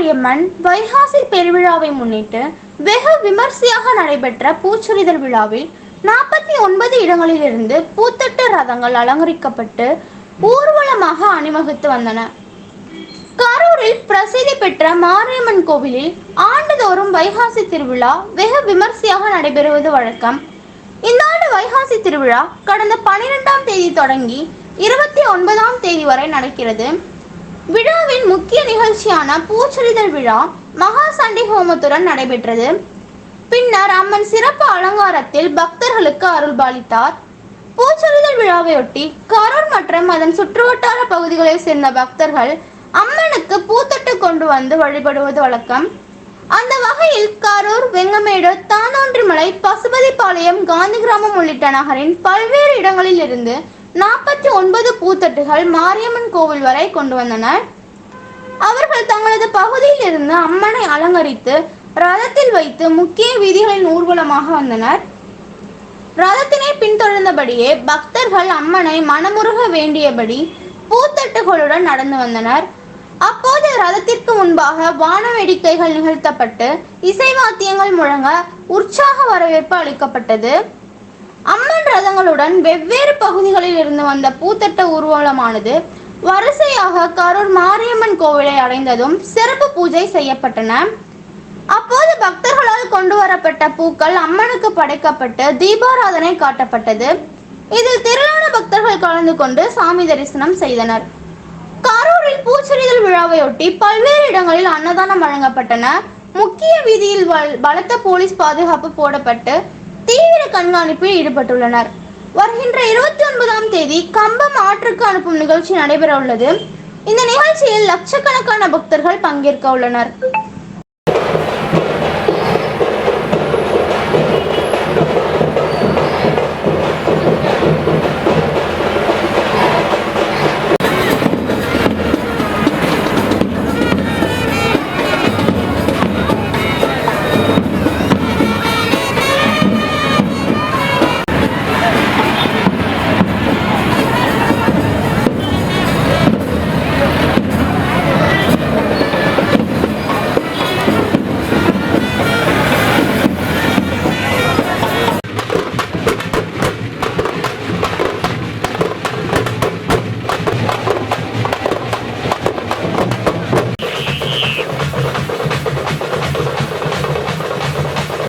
மாரியம்மன் வைகாசி பெருவிழாவை முன்னிட்டு வெகு விமர்சையாக நடைபெற்ற பூச்சொரிதல் விழாவில் நாற்பத்தி ஒன்பது இடங்களிலிருந்து பூத்தட்டு ரதங்கள் அலங்கரிக்கப்பட்டு ஊர்வலமாக அணிவகுத்து வந்தன. கரூரில் பிரசித்தி பெற்ற மாரியம்மன் கோவிலில் ஆண்டுதோறும் வைகாசி திருவிழா வெகு விமர்சையாக நடைபெறுவது வழக்கம். இந்த ஆண்டு வைகாசி திருவிழா கடந்த பனிரெண்டாம் தேதி தொடங்கி இருபத்தி ஒன்பதாம் தேதி வரை நடக்கிறது. விழாவின் முக்கிய நிகழ்ச்சியான பூச்சொரிதல் விழா மகா சண்டி ஹோமத்துடன் நடைபெற்றது. பின்னர் அம்மன் சிறப்பு அலங்காரத்தில் பக்தர்களுக்கு அருள்பாலித்தார். பூச்சொரிதல் விழாவையொட்டி கரூர் மற்றும் அதன் சுற்றுவட்டார பகுதிகளைச் சேர்ந்த பக்தர்கள் அம்மனுக்கு பூத்தட்டு கொண்டு வந்து வழிபடுவது வழக்கம். அந்த வகையில் கரூர் வெங்கமேடு தாந்தோன்றிமலை பசுபதிபாளையம் காந்தி கிராமம் உள்ளிட்ட நகரின் பல்வேறு இடங்களில் இருந்து நாற்பத்தி ஒன்பது பூத்தட்டுகள் மாரியம்மன் கோவில் வரை கொண்டு வந்தனர். அவர்கள் தங்களது பகுதியில் இருந்து அம்மனை அலங்கரித்து ரதத்தில் வைத்து முக்கிய வீதிகளின் ஊர்வலமாக வந்தனர். ரதத்தினை பின்தொடர்ந்தபடியே பக்தர்கள் அம்மனை மனமுருக வேண்டியபடி பூத்தட்டுகளுடன் நடந்து வந்தனர். அப்போது ரதத்திற்கு முன்பாக வான வேடிக்கைகள் நிகழ்த்தப்பட்டு இசை வாத்தியங்கள் முழங்க உற்சாக வரவேற்பு அளிக்கப்பட்டது. அம்மன் ரதங்களுடன் வெவ்வேறு பகுதிகளில் இருந்து வந்த பூத்தட்ட ஊர்வலமானது வரிசையாக கரூர் மாரியம்மன் கோவிலை அடைந்ததும் சிறப்பு பூஜை செய்யப்பட்டன. அப்போது பக்தர்களால் கொண்டு வரப்பட்ட பூக்கள் அம்மனுக்கு படைக்கப்பட்டு தீபாராதனை காட்டப்பட்டது. இதில் திரளான பக்தர்கள் கலந்து கொண்டு சாமி தரிசனம் செய்தனர். கரூரில் பூச்செறிதல் விழாவையொட்டி பல்வேறு இடங்களில் அன்னதானம் வழங்கப்பட்டன. முக்கிய வீதியில் பலத்த போலீஸ் பாதுகாப்பு போடப்பட்டு கண்காணிப்பில் ஈடுபட்டுள்ளனர். வருகின்ற இருபத்தி ஒன்பதாம் தேதி கம்பம் ஆற்றுக்கு அனுப்பும் நிகழ்ச்சி நடைபெற உள்ளது இந்த நிகழ்ச்சியில் லட்சக்கணக்கான பக்தர்கள் பங்கேற்க உள்ளனர்